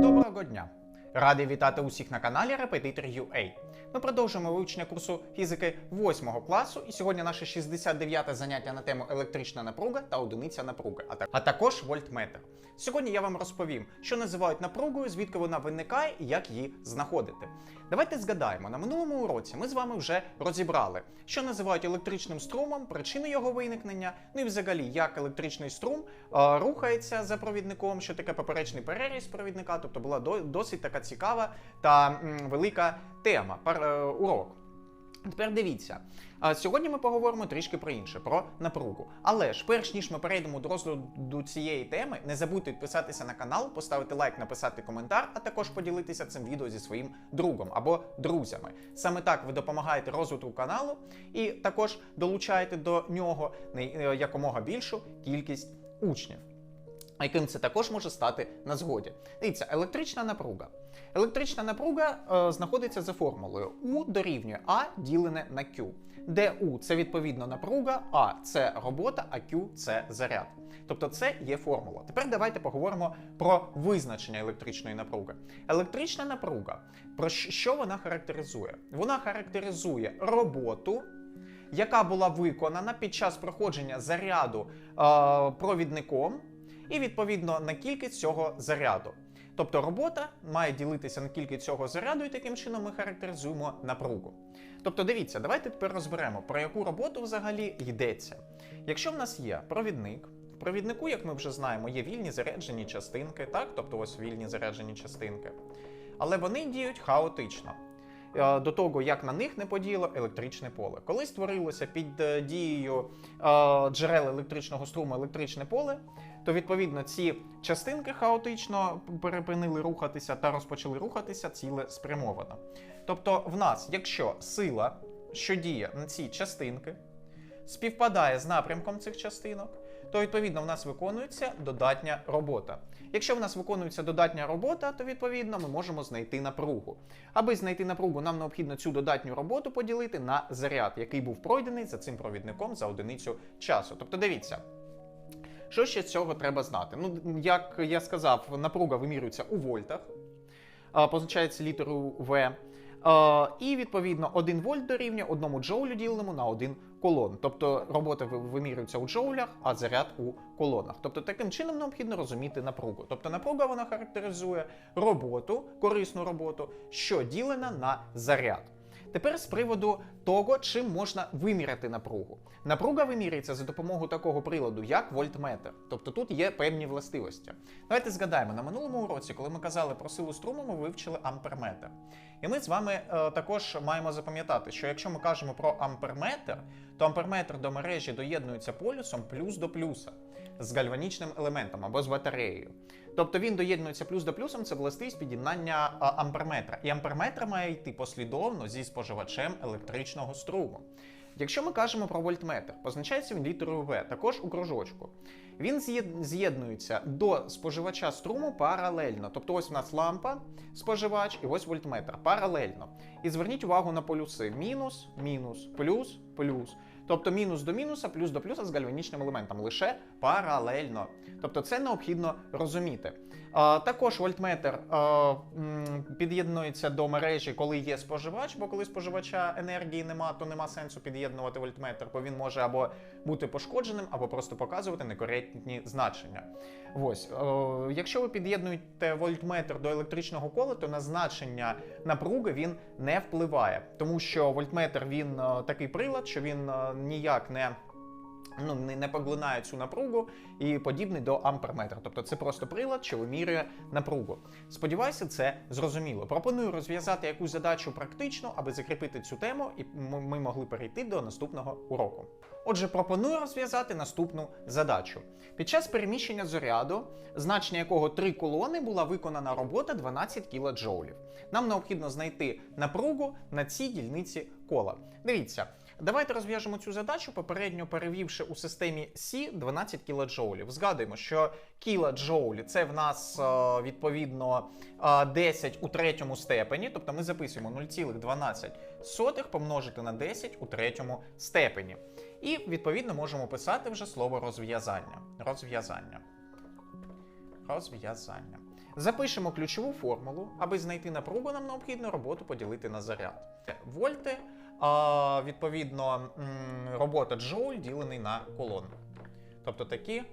Доброго дня! Радий вітати усіх на каналі Repetitor UA. Ми продовжуємо вивчення курсу фізики 8 класу, і сьогодні наше 69-те заняття на тему електрична напруга та одиниця напруги, а також вольтметр. Сьогодні я вам розповім, що називають напругою, звідки вона виникає і як її знаходити. Давайте згадаємо, на минулому уроці ми з вами вже розібрали, що називають електричним струмом, причини його виникнення, ну і взагалі, як електричний струм е, рухається за провідником, що таке поперечний переріз провідника, тобто була до- досить така цікава та велика тема пар, е, урок. Тепер дивіться. Сьогодні ми поговоримо трішки про інше, про напругу. Але ж, перш ніж ми перейдемо до розгляду цієї теми, не забудьте підписатися на канал, поставити лайк, написати коментар, а також поділитися цим відео зі своїм другом або друзями. Саме так ви допомагаєте розвитку каналу і також долучаєте до нього е, якомога більшу кількість учнів. Яким це також може стати на згоді. Дивіться, електрична напруга. Електрична напруга е, знаходиться за формулою U дорівнює А ділене на Q, де U це відповідно напруга, А це робота, а Q це заряд. Тобто це є формула. Тепер давайте поговоримо про визначення електричної напруги. Електрична напруга, про що вона характеризує? Вона характеризує роботу, яка була виконана під час проходження заряду е, провідником і відповідно на кількість цього заряду. Тобто робота має ділитися на кількість цього заряду, і таким чином ми характеризуємо напругу. Тобто, дивіться, давайте тепер розберемо, про яку роботу взагалі йдеться. Якщо в нас є провідник, в провіднику, як ми вже знаємо, є вільні заряджені частинки, так? тобто ось вільні заряджені частинки, але вони діють хаотично. Е, До того, як на них не подіяло електричне поле. Коли створилося під е, дією е, джерел електричного струму електричне поле, то відповідно ці частинки хаотично перепинили рухатися та розпочали рухатися ціле спрямовано. Тобто, в нас, якщо сила, що діє на ці частинки, співпадає з напрямком цих частинок, то відповідно в нас виконується додатня робота. Якщо в нас виконується додатня робота, то відповідно ми можемо знайти напругу. Аби знайти напругу, нам необхідно цю додатню роботу поділити на заряд, який був пройдений за цим провідником за одиницю часу. Тобто, дивіться. Що ще з цього треба знати? Ну, як я сказав, напруга вимірюється у вольтах, позначається літерою В. А, І відповідно 1 вольт дорівнює 1 джоулю діленому на 1 колон. Тобто робота ви- вимірюється у джоулях, а заряд у колонах. Тобто таким чином необхідно розуміти напругу. Тобто напруга вона характеризує роботу, корисну роботу, що ділена на заряд. Тепер з приводу того, чим можна виміряти напругу. Напруга вимірюється за допомогою такого приладу, як вольтметр. Тобто тут є певні властивості. Давайте згадаємо, на минулому уроці, коли ми казали про силу струму, ми вивчили амперметр. І ми з вами е, також маємо запам'ятати, що якщо ми кажемо про амперметр, то амперметр до мережі доєднується полюсом плюс до плюса з гальванічним елементом або з батареєю. Тобто він доєднується плюс до плюсом, це властивість під'єднання а, амперметра. І амперметр має йти послідовно зі споживачем електричного струму. Якщо ми кажемо про вольтметр, позначається він літерою В, також у кружочку. Він з'єд- з'єднується до споживача струму паралельно. Тобто ось у нас лампа, споживач, і ось вольтметр паралельно. І зверніть увагу на полюси: мінус, мінус, плюс, плюс. Тобто мінус до мінуса, плюс до плюса з гальванічним елементом лише паралельно. Тобто це необхідно розуміти. А, також вольтметр а, під'єднується до мережі, коли є споживач, бо коли споживача енергії нема, то нема сенсу під'єднувати вольтметр, бо він може або бути пошкодженим, або просто показувати некоректні значення. Ось, о, якщо ви під'єднуєте вольтметр до електричного кола, то на значення напруги він не впливає, тому що вольтметр він е, такий прилад, що він е, ніяк не. Ну, не, поглинає цю напругу і подібний до амперметра. Тобто це просто прилад, що вимірює напругу. Сподіваюся, це зрозуміло. Пропоную розв'язати якусь задачу практично, аби закріпити цю тему, і ми могли перейти до наступного уроку. Отже, пропоную розв'язати наступну задачу. Під час переміщення заряду, значення якого 3 колони, була виконана робота 12 кДж. Нам необхідно знайти напругу на цій дільниці кола. Дивіться, давайте розв'яжемо цю задачу, попередньо перевівши у системі Сі 12 кДж. Згадуємо, що кілоджоулі це в нас е, відповідно е, 10 у третьому степені, тобто ми записуємо 0,12 помножити на 10 у третьому степені. І відповідно можемо писати вже слово розв'язання. Розв'язання. Розв'язання. Запишемо ключову формулу. Аби знайти напругу, нам необхідно роботу поділити на заряд. Вольти, відповідно, робота джоуль ділений на колон. Тобто такі,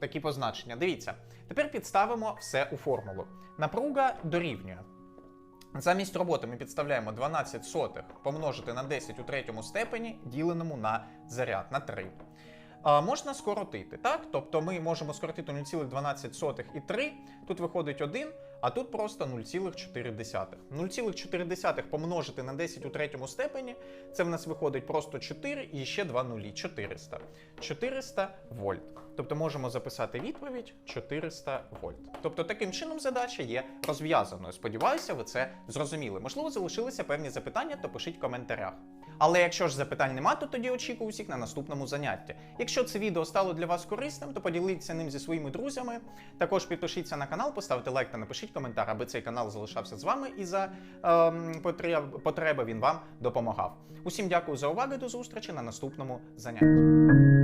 такі позначення. Дивіться, тепер підставимо все у формулу. Напруга дорівнює. Замість роботи ми підставляємо 12 сотих помножити на 10 у третьому степені, діленому на заряд на 3. А, можна скоротити, так? Тобто ми можемо скоротити 0,12 і 3, тут виходить 1, а тут просто 0,4. 0,4 помножити на 10 у третьому степені, це в нас виходить просто 4 і ще 2 нулі, 400. 400 вольт. Тобто можемо записати відповідь 400 вольт. Тобто таким чином задача є розв'язаною. Сподіваюся, ви це зрозуміли. Можливо, залишилися певні запитання, то пишіть в коментарях. Але якщо ж запитань нема, то тоді очікую всіх на наступному занятті. Якщо це відео стало для вас корисним, то поділіться ним зі своїми друзями. Також підпишіться на канал, поставте лайк та напишіть коментар, аби цей канал залишався з вами і за ем, потреби він вам допомагав. Усім дякую за увагу. До зустрічі на наступному занятті.